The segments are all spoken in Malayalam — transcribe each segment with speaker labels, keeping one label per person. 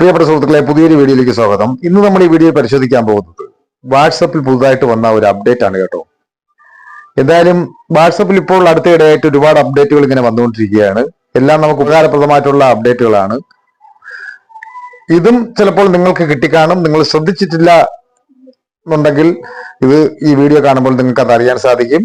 Speaker 1: പ്രിയപ്പെട്ട സുഹൃത്തുക്കളെ പുതിയൊരു വീഡിയോയിലേക്ക് സ്വാഗതം. ഇന്ന് നമ്മൾ ഈ വീഡിയോ പരിശോധിക്കാൻ പോകുന്നത് വാട്സപ്പിൽ പുതുതായിട്ട് വന്ന ഒരു അപ്ഡേറ്റ് ആണ് കേട്ടോ. എന്തായാലും വാട്സപ്പിൽ ഇപ്പോൾ അടുത്തിടെയായിട്ട് ഒരുപാട് അപ്ഡേറ്റുകൾ ഇങ്ങനെ വന്നുകൊണ്ടിരിക്കുകയാണ്. എല്ലാം നമുക്ക് ഉപകാരപ്രദമായിട്ടുള്ള അപ്ഡേറ്റുകളാണ് ഇതും ചിലപ്പോൾ നിങ്ങൾക്ക് കിട്ടിക്കാണും. നിങ്ങൾ ശ്രദ്ധിച്ചിട്ടില്ല എന്നുണ്ടെങ്കിൽ ഇത് ഈ വീഡിയോ കാണുമ്പോൾ നിങ്ങൾക്ക് അത് അറിയാൻ സാധിക്കും.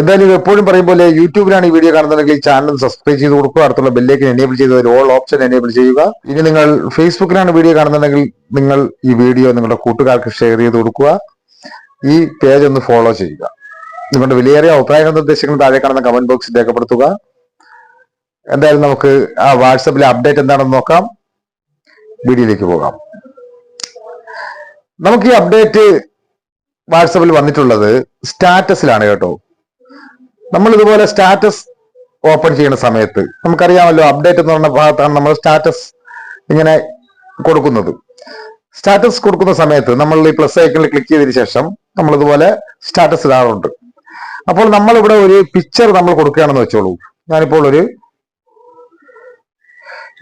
Speaker 1: എന്തായാലും എപ്പോഴും പറയും പോലെ യൂട്യൂബിലാണ് ഈ വീഡിയോ കാണുന്നതെങ്കിൽ ചാനൽ സബ്സ്ക്രൈബ് ചെയ്ത് കൊടുക്കുക. അടുത്തുള്ള ബെല്ലേക്ക് എനേബിൾ ചെയ്ത് ഒരു ഓൾ ഓപ്ഷൻ എനേബിൾ ചെയ്യുക. ഇനി നിങ്ങൾ ഫേസ്ബുക്കിലാണ് വീഡിയോ കാണുന്നതെങ്കിൽ നിങ്ങൾ ഈ വീഡിയോ നിങ്ങളുടെ കൂട്ടുകാർക്ക് ഷെയർ ചെയ്ത് കൊടുക്കുക. ഈ പേജ് ഒന്ന് ഫോളോ ചെയ്യുക. നിങ്ങളുടെ വിലയേറിയ അഭിപ്രായങ്ങൾ നിർദ്ദേശങ്ങൾ താഴെ കാണുന്ന കമന്റ് ബോക്സിൽ രേഖപ്പെടുത്തുക. എന്തായാലും നമുക്ക് ആ വാട്സപ്പിലെ അപ്ഡേറ്റ് എന്താണെന്ന് നോക്കാം. വീഡിയോയിലേക്ക് പോകാം. നമുക്ക് ഈ അപ്ഡേറ്റ് വാട്സപ്പിൽ വന്നിട്ടുള്ളത് സ്റ്റാറ്റസിലാണ് കേട്ടോ. നമ്മൾ ഇതുപോലെ സ്റ്റാറ്റസ് ഓപ്പൺ ചെയ്യുന്ന സമയത്ത് നമുക്കറിയാമല്ലോ അപ്ഡേറ്റ് എന്ന് പറഞ്ഞ ഭാഗത്താണ് നമ്മൾ സ്റ്റാറ്റസ് ഇങ്ങനെ കൊടുക്കുന്നത്. സ്റ്റാറ്റസ് കൊടുക്കുന്ന സമയത്ത് നമ്മൾ ഈ പ്ലസ് ഐക്കണിൽ ക്ലിക്ക് ചെയ്തതിന് ശേഷം നമ്മൾ ഇതുപോലെ സ്റ്റാറ്റസ് ഇടാറുണ്ട്. അപ്പോൾ നമ്മൾ ഇവിടെ ഒരു പിക്ചർ നമ്മൾ കൊടുക്കുകയാണെന്ന് വെച്ചോളൂ. ഞാനിപ്പോൾ ഒരു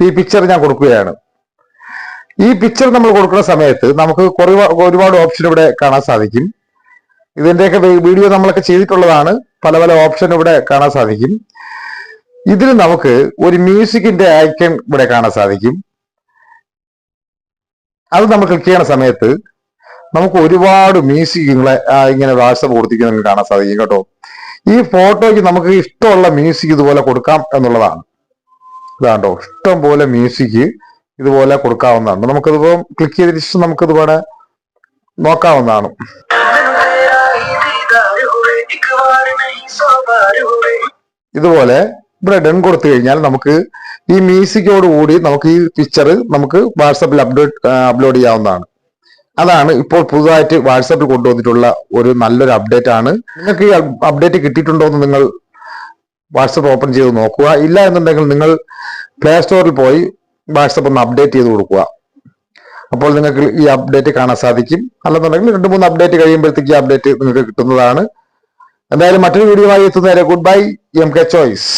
Speaker 1: ഈ പിക്ചർ ഞാൻ കൊടുക്കുകയാണ്. ഈ പിക്ചർ നമ്മൾ കൊടുക്കുന്ന സമയത്ത് നമുക്ക് ഒരുപാട് ഓപ്ഷൻ ഇവിടെ കാണാൻ സാധിക്കും. ഇതിന്റെയൊക്കെ വീഡിയോ നമ്മളൊക്കെ ചെയ്തിട്ടുള്ളതാണ്. പല പല ഓപ്ഷൻ ഇവിടെ കാണാൻ സാധിക്കും. ഇതിൽ നമുക്ക് ഒരു മ്യൂസിക്കിന്റെ ഐക്കൺ ഇവിടെ കാണാൻ സാധിക്കും. അത് നമ്മൾ ക്ലിക്ക് ചെയ്യുന്ന സമയത്ത് നമുക്ക് ഒരുപാട് മ്യൂസിക്കുകളെ ഇങ്ങനെ വാട്സപ്പ് കൊടുത്തിരിക്കുന്നത് നിങ്ങൾക്ക് കാണാൻ സാധിക്കും കേട്ടോ. ഈ ഫോട്ടോയ്ക്ക് നമുക്ക് ഇഷ്ടമുള്ള മ്യൂസിക് ഇതുപോലെ കൊടുക്കാം എന്നുള്ളതാണ്. ഇതാണ്ടോ ഇഷ്ടം പോലെ മ്യൂസിക് ഇതുപോലെ കൊടുക്കാവുന്നതാണ്. നമുക്കിതിപ്പോ ക്ലിക്ക് ചെയ്തിട്ട് നമുക്കിത് വേണേ നോക്കാവുന്നതാണ്. ഇതുപോലെ ഡൺ കൊടുത്തു കഴിഞ്ഞാൽ നമുക്ക് ഈ മ്യൂസിക്കോട് കൂടി നമുക്ക് ഈ പിക്ചർ നമുക്ക് വാട്സപ്പിൽ അപ്ലോഡ് അപ്ലോഡ് ചെയ്യാവുന്നതാണ്. അതാണ് ഇപ്പോൾ പുതുതായിട്ട് വാട്സപ്പിൽ കൊണ്ടുവന്നിട്ടുള്ള ഒരു നല്ലൊരു അപ്ഡേറ്റ് ആണ്. നിങ്ങൾക്ക് ഈ അപ്ഡേറ്റ് കിട്ടിയിട്ടുണ്ടോ എന്ന് നിങ്ങൾ വാട്സപ്പ് ഓപ്പൺ ചെയ്ത് നോക്കുക. ഇല്ല എന്നുണ്ടെങ്കിൽ നിങ്ങൾ പ്ലേ സ്റ്റോറിൽ പോയി വാട്സപ്പ് ഒന്ന് അപ്ഡേറ്റ് ചെയ്ത് കൊടുക്കുക. അപ്പോൾ നിങ്ങൾക്ക് ഈ അപ്ഡേറ്റ് കാണാൻ സാധിക്കും. അല്ലെന്നുണ്ടെങ്കിൽ രണ്ട് മൂന്ന് അപ്ഡേറ്റ് കഴിയുമ്പോഴത്തേക്ക് ഈ അപ്ഡേറ്റ് നിങ്ങൾക്ക് കിട്ടുന്നതാണ്. എന്തായാലും മറ്റൊരു വീഡിയോ ആയി എത്തുന്നവരെ good bye M K choice